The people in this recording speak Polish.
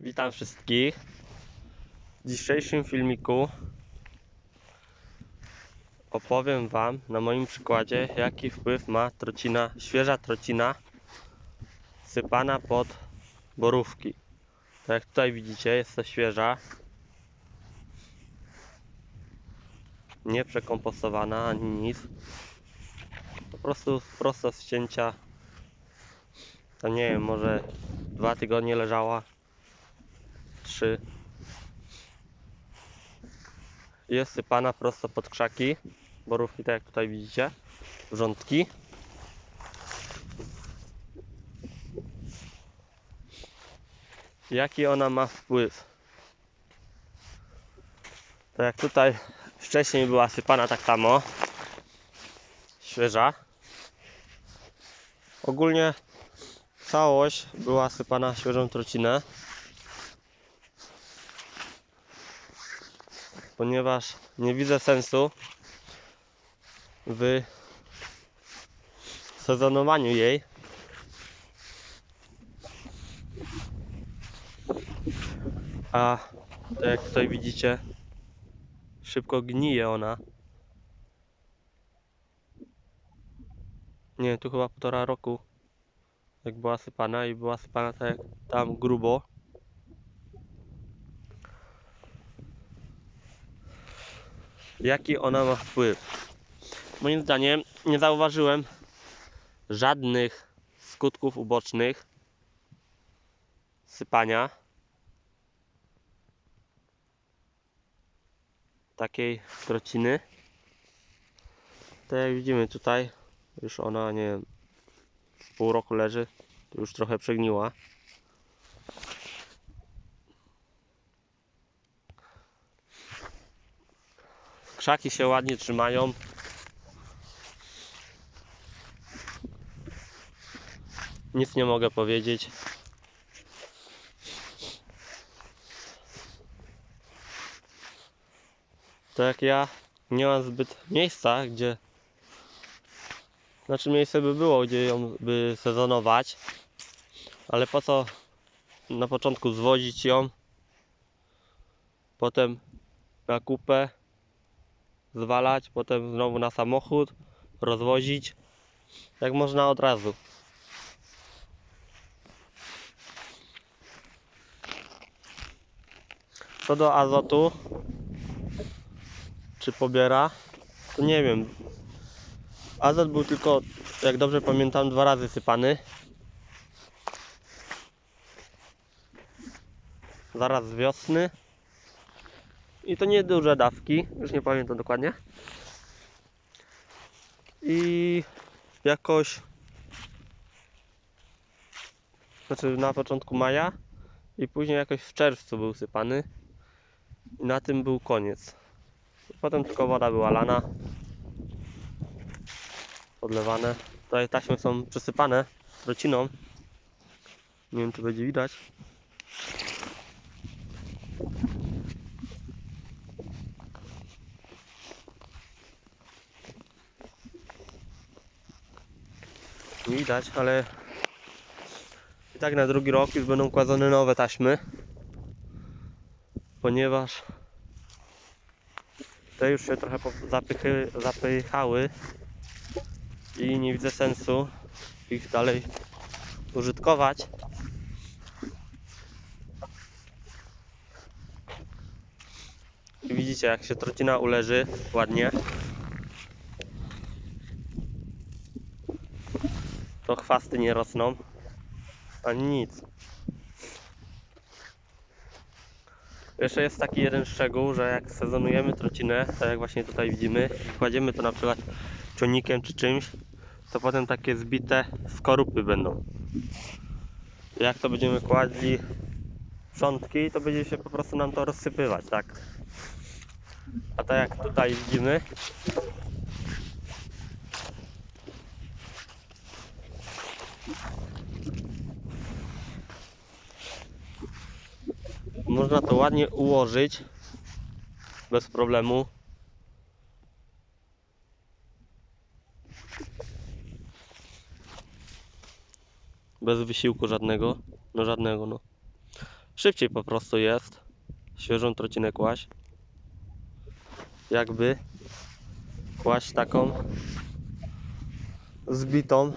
Witam wszystkich. W dzisiejszym filmiku opowiem Wam na moim przykładzie, jaki wpływ ma trocina, świeża trocina sypana pod borówki. Tak jak tutaj widzicie, jest to świeża, nie przekompostowana ani nic. Po prostu prosto z cięcia. To nie wiem, może dwa tygodnie leżała. Jest sypana prosto pod krzaki. Borówki, tak jak tutaj widzicie. Wrzątki. Jaki ona ma wpływ? Tak jak tutaj wcześniej była sypana tak samo. Świeża. Ogólnie całość była sypana świeżą trocinę. Ponieważ nie widzę sensu w sezonowaniu jej. A jak tutaj widzicie, szybko gnije ona. Nie, tu chyba półtora roku jak była sypana i była sypana tak tam grubo. Jaki ona ma wpływ? Moim zdaniem nie zauważyłem żadnych skutków ubocznych sypania takiej trociny. Tak jak widzimy tutaj, już ona nie wiem, pół roku leży, już trochę przegniła. Krzaki się ładnie trzymają. Nic nie mogę powiedzieć. Tak ja nie mam zbyt miejsca, gdzie znaczy miejsce by było, gdzie ją by sezonować, ale po co na początku zwozić ją, potem na kupę, zwalać, potem znowu na samochód, rozwozić, jak można od razu. Co do azotu, czy pobiera, to nie wiem, Azot był tylko, jak dobrze pamiętam, dwa razy sypany. Zaraz z wiosny. I to nie duże dawki, już nie pamiętam dokładnie. I jakoś znaczy na początku maja i później jakoś w czerwcu był sypany. I na tym był koniec. Potem tylko woda była lana podlewane. Tutaj taśmy są przysypane rociną. Nie wiem czy będzie widać. Widać, ale i tak na drugi rok już będą kładzone nowe taśmy. Ponieważ te już się trochę zapychy, zapychały i nie widzę sensu ich dalej użytkować. Widzicie jak się trocina uleży ładnie. To chwasty nie rosną. Ani nic. Jeszcze jest taki jeden szczegół, że jak sezonujemy trocinę, tak jak właśnie tutaj widzimy, kładziemy to na przykład ciągnikiem czy czymś, to potem takie zbite skorupy będą. Jak to będziemy kładli sprzątki, to będzie się po prostu nam to rozsypywać, tak? A tak jak tutaj widzimy, można to ładnie ułożyć bez problemu. Bez wysiłku żadnego. No żadnego, no. szybciej po prostu jest świeżą trocinę kłaść. Jakby kłaść taką zbitą